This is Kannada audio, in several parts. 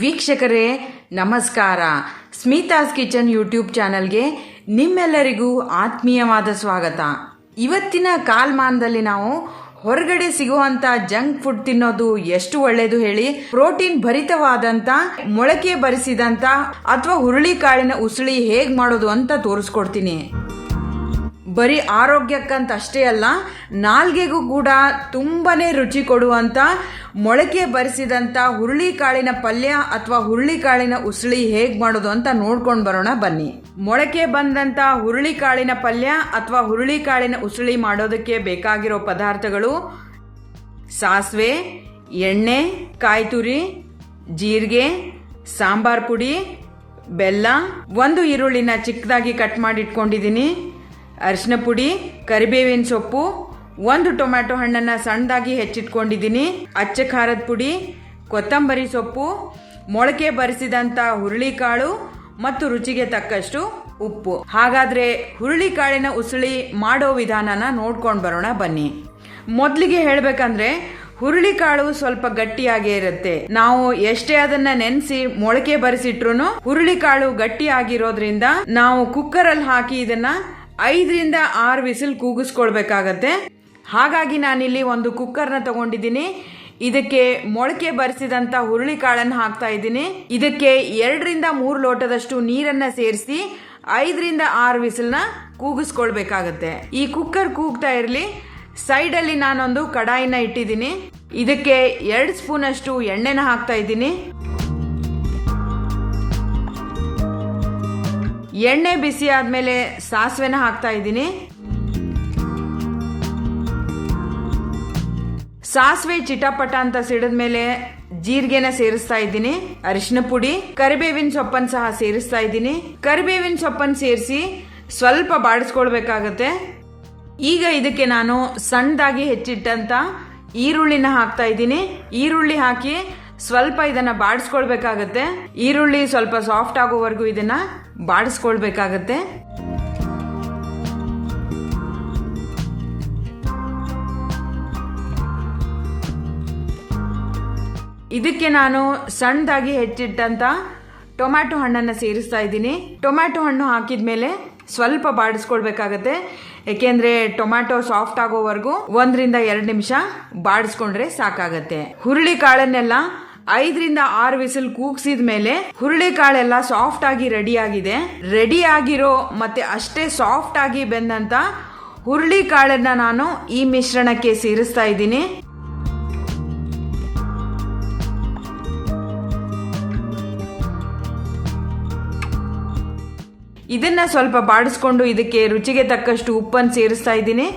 ವೀಕ್ಷಕರೇ, ನಮಸ್ಕಾರ. ಸ್ಮಿತಾಸ್ ಕಿಚನ್ ಯೂಟ್ಯೂಬ್ ಚಾನಲ್ಗೆ ನಿಮ್ಮೆಲ್ಲರಿಗೂ ಆತ್ಮೀಯವಾದ ಸ್ವಾಗತ. ಇವತ್ತಿನ ಕಾಲಮಾನದಲ್ಲಿ ನಾವು ಹೊರಗಡೆ ಸಿಗುವಂತ ಜಂಕ್ ಫುಡ್ ತಿನ್ನೋದು ಎಷ್ಟು ಒಳ್ಳೆಯದು ಹೇಳಿ, ಪ್ರೋಟೀನ್ ಭರಿತವಾದಂತ, ಮೊಳಕೆ ಬರಿಸಿದಂತ, ಅಥವಾ ಹುರುಳಿಕಾಳಿನ ಉಸುಳಿ ಹೇಗೆ ಮಾಡೋದು ಅಂತ ತೋರಿಸ್ಕೊಡ್ತೀನಿ. ಬರೀ ಆರೋಗ್ಯಕ್ಕಂತ ಅಷ್ಟೇ ಅಲ್ಲ, ನಾಲ್ಗೆಗೂ ಕೂಡ ತುಂಬಾ ರುಚಿ ಕೊಡುವಂಥ ಮೊಳಕೆ ಬರಿಸಿದಂತ ಹುರುಳಿಕಾಳಿನ ಪಲ್ಯ ಅಥವಾ ಹುರುಳಿಕಾಳಿನ ಉಸುಳಿ ಹೇಗೆ ಮಾಡೋದು ಅಂತ ನೋಡ್ಕೊಂಡು ಬರೋಣ ಬನ್ನಿ. ಮೊಳಕೆ ಬಂದಂಥ ಹುರುಳಿಕಾಳಿನ ಪಲ್ಯ ಅಥವಾ ಹುರುಳಿಕಾಳಿನ ಉಸುಳಿ ಮಾಡೋದಕ್ಕೆ ಬೇಕಾಗಿರೋ ಪದಾರ್ಥಗಳು ಸಾಸಿವೆ, ಎಣ್ಣೆ, ಕಾಯ್ತುರಿ, ಜೀರಿಗೆ, ಸಾಂಬಾರ್ ಪುಡಿ, ಬೆಲ್ಲ. ಒಂದು ಈರುಳ್ಳಿನ ಚಿಕ್ಕದಾಗಿ ಕಟ್ ಮಾಡಿ ಇಟ್ಕೊಂಡಿದ್ದೀನಿ ಅರಿಶಿನ ಪುಡಿ, ಕರಿಬೇವಿನ ಸೊಪ್ಪು, ಒಂದು ಟೊಮ್ಯಾಟೊ ಹಣ್ಣನ್ನ ಸಣ್ಣದಾಗಿ ಹೆಚ್ಚಿಟ್ಕೊಂಡಿದ್ದೀನಿ. ಅಚ್ಚ ಖಾರದ ಪುಡಿ, ಕೊತ್ತಂಬರಿ ಸೊಪ್ಪು, ಮೊಳಕೆ ಬರಿಸಿದಂತ ಹುರುಳಿಕಾಳು ಮತ್ತು ರುಚಿಗೆ ತಕ್ಕಷ್ಟು ಉಪ್ಪು. ಹಾಗಾದ್ರೆ ಹುರುಳಿಕಾಳಿನ ಉಸುಳಿ ಮಾಡೋ ವಿಧಾನನ ನೋಡ್ಕೊಂಡು ಬರೋಣ ಬನ್ನಿ. ಮೊದಲಿಗೆ ಹೇಳ್ಬೇಕಂದ್ರೆ ಹುರುಳಿಕಾಳು ಸ್ವಲ್ಪ ಗಟ್ಟಿಯಾಗೇ ಇರುತ್ತೆ. ನಾವು ಎಷ್ಟೇ ಅದನ್ನ ನೆನೆಸಿ ಮೊಳಕೆ ಬರಿಸಿಟ್ರು ಹುರುಳಿಕಾಳು ಗಟ್ಟಿಯಾಗಿರೋದ್ರಿಂದ ನಾವು ಕುಕ್ಕರ್ ಅಲ್ಲಿ ಹಾಕಿ ಇದನ್ನ ಐದರಿಂದ ಆರು ವಿಸಿಲ್ ಕೂಗಿಸ್ಕೊಳ್ಬೇಕಾಗತ್ತೆ. ಹಾಗಾಗಿ ನಾನಿಲ್ಲಿ ಒಂದು ಕುಕ್ಕರ್ನ ತಗೊಂಡಿದ್ದೀನಿ. ಇದಕ್ಕೆ ಮೊಳಕೆ ಬರಿಸಿದಂತ ಹುರುಳಿಕಾಳನ್ನು ಹಾಕ್ತಾ ಇದ್ದೀನಿ. ಇದಕ್ಕೆ ಎರಡರಿಂದ ಮೂರು ಲೋಟದಷ್ಟು ನೀರನ್ನ ಸೇರಿಸಿ ಐದರಿಂದ ಆರು ವಿಸಿಲ್ನ ಕೂಗಿಸ್ಕೊಳ್ಬೇಕಾಗತ್ತೆ. ಈ ಕುಕ್ಕರ್ ಕೂಗ್ತಾ ಇರಲಿ. ಸೈಡಲ್ಲಿ ನಾನೊಂದು ಕಡಾಯಿನ ಇಟ್ಟಿದ್ದೀನಿ. ಇದಕ್ಕೆ ಎರಡು ಸ್ಪೂನಷ್ಟು ಎಣ್ಣೆನ ಹಾಕ್ತಾ ಇದ್ದೀನಿ. ಎಣ್ಣೆ ಬಿಸಿ ಆದ್ಮೇಲೆ ಸಾಸಿವೆನ ಹಾಕ್ತಾ ಇದ್ದೀನಿ. ಸಾಸಿವೆ ಚಿಟಪಟ ಅಂತ ಸಿಡಿದ್ಮೇಲೆ ಜೀರಿಗೆನ ಸೇರಿಸ್ತಾ ಇದ್ದೀನಿ. ಅರಿಶಿನ ಪುಡಿ, ಕರಿಬೇವಿನ ಸೊಪ್ಪನ್ನು ಸಹ ಸೇರಿಸ್ತಾ ಇದ್ದೀನಿ. ಕರಿಬೇವಿನ ಸೊಪ್ಪನ್ನು ಸೇರಿಸಿ ಸ್ವಲ್ಪ ಬಾಡಿಸ್ಕೊಳ್ಬೇಕಾಗತ್ತೆ ಈಗ ಇದಕ್ಕೆ ನಾನು ಸಣ್ಣದಾಗಿ ಹೆಚ್ಚಿಟ್ಟಂತ ಈರುಳ್ಳಿನ ಹಾಕ್ತಾ ಇದ್ದೀನಿ. ಈರುಳ್ಳಿ ಹಾಕಿ ಸ್ವಲ್ಪ ಇದನ್ನ ಬಾಡಿಸ್ಕೊಳ್ಬೇಕಾಗತ್ತೆ. ಈರುಳ್ಳಿ ಸ್ವಲ್ಪ ಸಾಫ್ಟ್ ಆಗೋವರೆಗೂ ಇದನ್ನ ಬಾಡಿಸ್ಕೊಳ್ಬೇಕಾಗತ್ತೆ. ಇದಕ್ಕೆ ನಾನು ಸಣ್ಣದಾಗಿ ಹೆಚ್ಚಿಟ್ಟಂತ ಟೊಮ್ಯಾಟೊ ಹಣ್ಣನ್ನು ಸೇರಿಸ್ತಾ ಇದ್ದೀನಿ. ಟೊಮ್ಯಾಟೊ ಹಣ್ಣು ಹಾಕಿದ ಮೇಲೆ ಸ್ವಲ್ಪ ಬಾಡಿಸ್ಕೊಳ್ಬೇಕಾಗತ್ತೆ. ಏಕೆಂದ್ರೆ ಟೊಮ್ಯಾಟೊ ಸಾಫ್ಟ್ ಆಗೋವರೆಗೂ ಒಂದರಿಂದ ಎರಡು ನಿಮಿಷ ಬಾಡಿಸ್ಕೊಂಡ್ರೆ ಸಾಕಾಗತ್ತೆ. ಹುರುಳಿ ಕಾಳನ್ನೆಲ್ಲ ಐದರಿಂದ ಆರು ವಿಸಿಲ್ ಕೂಗ್ಸಿದ ಮೇಲೆ ಹುರುಳಿ ಕಾಳೆಲ್ಲ ಸಾಫ್ಟ್ ಆಗಿ ರೆಡಿ ಆಗಿದೆ. ರೆಡಿ ಆಗಿರೋ ಮತ್ತೆ ಅಷ್ಟೇ ಸಾಫ್ಟ್ ಆಗಿ ಬೆಂದಂತ ಹುರುಳಿ ಕಾಳನ್ನ ನಾನು ಈ ಮಿಶ್ರಣಕ್ಕೆ ಸೇರಿಸ್ತಾ ಇದ್ದೀನಿ. ಇದನ್ನ ಸ್ವಲ್ಪ ಬಾಡಿಸ್ಕೊಂಡು ಇದಕ್ಕೆ ರುಚಿಗೆ ತಕ್ಕಷ್ಟು ಉಪ್ಪನ್ನು ಸೇರಿಸ್ತಾ ಇದ್ದೀನಿ.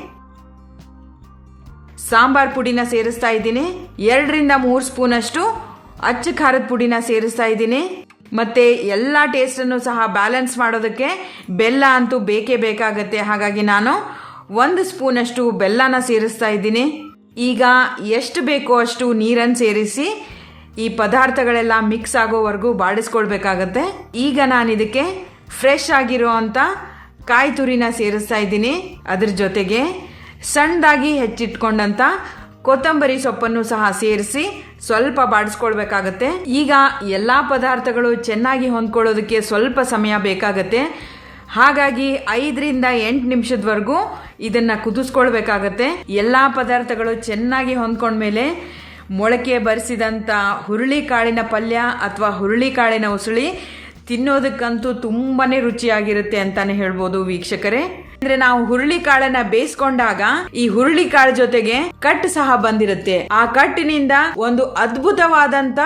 ಸಾಂಬಾರ್ ಪುಡಿನ ಸೇರಿಸ್ತಾ ಇದ್ದೀನಿ. ಎರಡರಿಂದ ಮೂರು ಸ್ಪೂನ್ ಅಷ್ಟು ಅಚ್ಚ ಖಾರದ ಪುಡಿನ ಸೇರಿಸ್ತಾ ಇದ್ದೀನಿ. ಮತ್ತೆ ಎಲ್ಲ ಟೇಸ್ಟನ್ನು ಸಹ ಬ್ಯಾಲೆನ್ಸ್ ಮಾಡೋದಕ್ಕೆ ಬೆಲ್ಲ ಅಂತೂ ಬೇಕೇ ಬೇಕಾಗತ್ತೆ. ಹಾಗಾಗಿ ನಾನು ಒಂದು ಸ್ಪೂನ್ ಅಷ್ಟು ಬೆಲ್ಲನ ಸೇರಿಸ್ತಾ ಇದ್ದೀನಿ. ಈಗ ಎಷ್ಟು ಬೇಕೋ ಅಷ್ಟು ನೀರನ್ನು ಸೇರಿಸಿ ಈ ಪದಾರ್ಥಗಳೆಲ್ಲ ಮಿಕ್ಸ್ ಆಗೋವರೆಗೂ ಬಾಡಿಸ್ಕೊಳ್ಬೇಕಾಗತ್ತೆ. ಈಗ ನಾನು ಇದಕ್ಕೆ ಫ್ರೆಶ್ ಆಗಿರೋ ಅಂತ ಕಾಯಿ ತುರಿನ ಸೇರಿಸ್ತಾ ಇದ್ದೀನಿ. ಅದ್ರ ಜೊತೆಗೆ ಸಣ್ಣದಾಗಿ ಹೆಚ್ಚಿಟ್ಕೊಂಡಂತ ಕೊತ್ತಂಬರಿ ಸೊಪ್ಪನ್ನು ಸಹ ಸೇರಿಸಿ ಸ್ವಲ್ಪ ಬಾಡಿಸ್ಕೊಳ್ಬೇಕಾಗತ್ತೆ. ಈಗ ಎಲ್ಲ ಪದಾರ್ಥಗಳು ಚೆನ್ನಾಗಿ ಹೊಂದ್ಕೊಳ್ಳೋದಕ್ಕೆ ಸ್ವಲ್ಪ ಸಮಯ ಬೇಕಾಗತ್ತೆ. ಹಾಗಾಗಿ ಐದರಿಂದ ಎಂಟು ನಿಮಿಷದವರೆಗೂ ಇದನ್ನು ಕುದಿಸ್ಕೊಳ್ಬೇಕಾಗತ್ತೆ. ಎಲ್ಲ ಪದಾರ್ಥಗಳು ಚೆನ್ನಾಗಿ ಹೊಂದ್ಕೊಂಡ್ಮೇಲೆ ಮೊಳಕೆ ಬರಿಸಿದಂತ ಹುರುಳಿಕಾಳಿನ ಪಲ್ಯ ಅಥವಾ ಹುರುಳಿಕಾಳಿನ ಉಸುಳಿ ತಿನ್ನೋದಕ್ಕಂತೂ ತುಂಬಾನೇ ರುಚಿಯಾಗಿರುತ್ತೆ ಅಂತಾನೆ ಹೇಳ್ಬೋದು ವೀಕ್ಷಕರೇ. ಅಂದ್ರೆ ನಾವು ಹುರುಳಿ ಕಾಳನ್ನ ಬೇಯಿಸ್ಕೊಂಡಾಗ ಈ ಹುರುಳಿ ಕಾಳ ಜೊತೆಗೆ ಕಟ್ ಸಹ ಬಂದಿರುತ್ತೆ. ಆ ಕಟ್ಟಿನಿಂದ ಒಂದು ಅದ್ಭುತವಾದಂತ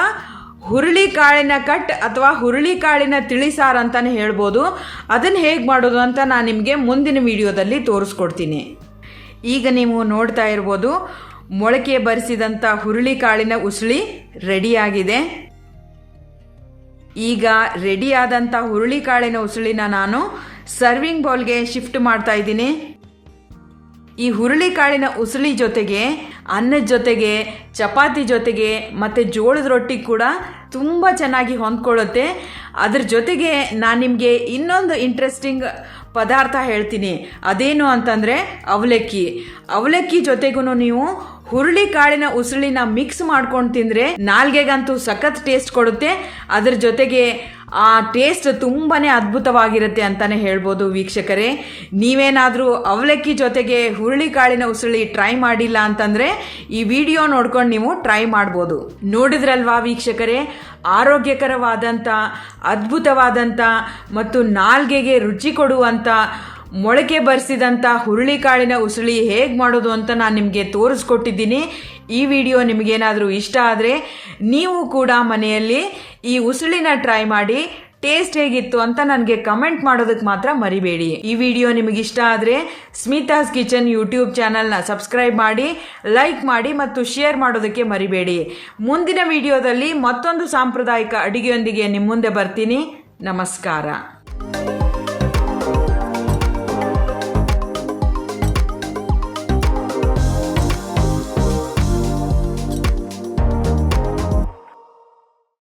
ಹುರುಳಿ ಕಾಳಿನ ಕಟ್ ಅಥವಾ ಹುರುಳಿ ಕಾಳಿನ ತಿಳಿಸಾರ್ ಅಂತಾನೆ ಹೇಳ್ಬೋದು. ಅದನ್ನ ಹೇಗೆ ಮಾಡೋದು ಅಂತ ನಾನು ನಿಮಗೆ ಮುಂದಿನ ವಿಡಿಯೋದಲ್ಲಿ ತೋರಿಸ್ಕೊಡ್ತೀನಿ. ಈಗ ನೀವು ನೋಡ್ತಾ ಇರ್ಬೋದು ಮೊಳಕೆ ಬರಿಸಿದಂತ ಹುರುಳಿ ಕಾಳಿನ ಉಸುಳಿ ರೆಡಿಯಾಗಿದೆ. ಈಗ ರೆಡಿ ಆದಂತ ಹುರುಳಿಕಾಳಿನ ಉಸುಳಿನ ನಾನು ಸರ್ವಿಂಗ್ ಬೌಲ್ಗೆ ಶಿಫ್ಟ್ ಮಾಡ್ತಾ ಇದ್ದೀನಿ. ಈ ಹುರುಳಿಕಾಳಿನ ಉಸುಳಿ ಜೊತೆಗೆ, ಅನ್ನದ ಜೊತೆಗೆ, ಚಪಾತಿ ಜೊತೆಗೆ ಮತ್ತೆ ಜೋಳದ ರೊಟ್ಟಿ ಕೂಡ ತುಂಬ ಚೆನ್ನಾಗಿ ಹೊಂದ್ಕೊಳ್ಳುತ್ತೆ. ಅದ್ರ ಜೊತೆಗೆ ನಾನು ನಿಮಗೆ ಇನ್ನೊಂದು ಇಂಟ್ರೆಸ್ಟಿಂಗ್ ಪದಾರ್ಥ ಹೇಳ್ತೀನಿ. ಅದೇನು ಅಂತಂದರೆ ಅವಲಕ್ಕಿ. ಅವಲಕ್ಕಿ ಜೊತೆಗೂ ನೀವು ಹುರುಳಿ ಕಾಳಿನ ಉಸುಳಿನ ಮಿಕ್ಸ್ ಮಾಡ್ಕೊಂಡು ತಿಂದ್ರೆ ನಾಲ್ಗೆಗಂತೂ ಸಖತ್ ಟೇಸ್ಟ್ ಕೊಡುತ್ತೆ. ಅದ್ರ ಜೊತೆಗೆ ಆ ಟೇಸ್ಟ್ ತುಂಬಾ ಅದ್ಭುತವಾಗಿರುತ್ತೆ ಅಂತಾನೆ ಹೇಳ್ಬೋದು ವೀಕ್ಷಕರೇ. ನೀವೇನಾದರೂ ಅವಲಕ್ಕಿ ಜೊತೆಗೆ ಹುರುಳಿ ಕಾಳಿನ ಉಸುಳಿ ಟ್ರೈ ಮಾಡಿಲ್ಲ ಅಂತಂದ್ರೆ ಈ ವಿಡಿಯೋ ನೋಡ್ಕೊಂಡು ನೀವು ಟ್ರೈ ಮಾಡ್ಬೋದು. ನೋಡಿದ್ರಲ್ವಾ ವೀಕ್ಷಕರೇ? ಆರೋಗ್ಯಕರವಾದಂಥ ಅದ್ಭುತವಾದಂಥ ಮತ್ತು ನಾಲ್ಗೆಗೆ ರುಚಿ ಕೊಡುವಂಥ ಮೊಳಕೆ ಬರೆಸಿದಂಥ ಹುರುಳಿಕಾಳಿನ ಉಸುಳಿ ಹೇಗೆ ಮಾಡೋದು ಅಂತ ನಾನು ನಿಮಗೆ ತೋರಿಸ್ಕೊಟ್ಟಿದ್ದೀನಿ. ಈ ವಿಡಿಯೋ ನಿಮಗೇನಾದರೂ ಇಷ್ಟ ಆದರೆ ನೀವು ಕೂಡ ಮನೆಯಲ್ಲಿ ಈ ಉಸುಳಿನ ಟ್ರೈ ಮಾಡಿ, ಟೇಸ್ಟ್ ಹೇಗಿತ್ತು ಅಂತ ನನಗೆ ಕಮೆಂಟ್ ಮಾಡೋದಕ್ಕೆ ಮಾತ್ರ ಮರಿಬೇಡಿ. ಈ ವಿಡಿಯೋ ನಿಮಗೆ ಇಷ್ಟ ಆದರೆ ಸ್ಮಿತಾಸ್ ಕಿಚನ್ ಯೂಟ್ಯೂಬ್ ಚಾನಲ್ನ ಸಬ್ಸ್ಕ್ರೈಬ್ ಮಾಡಿ, ಲೈಕ್ ಮಾಡಿ ಮತ್ತು ಶೇರ್ ಮಾಡೋದಕ್ಕೆ ಮರಿಬೇಡಿ. ಮುಂದಿನ ವಿಡಿಯೋದಲ್ಲಿ ಮತ್ತೊಂದು ಸಾಂಪ್ರದಾಯಿಕ ಅಡಿಗೆಯೊಂದಿಗೆ ನಿಮ್ಮ ಮುಂದೆ ಬರ್ತೀನಿ. ನಮಸ್ಕಾರ.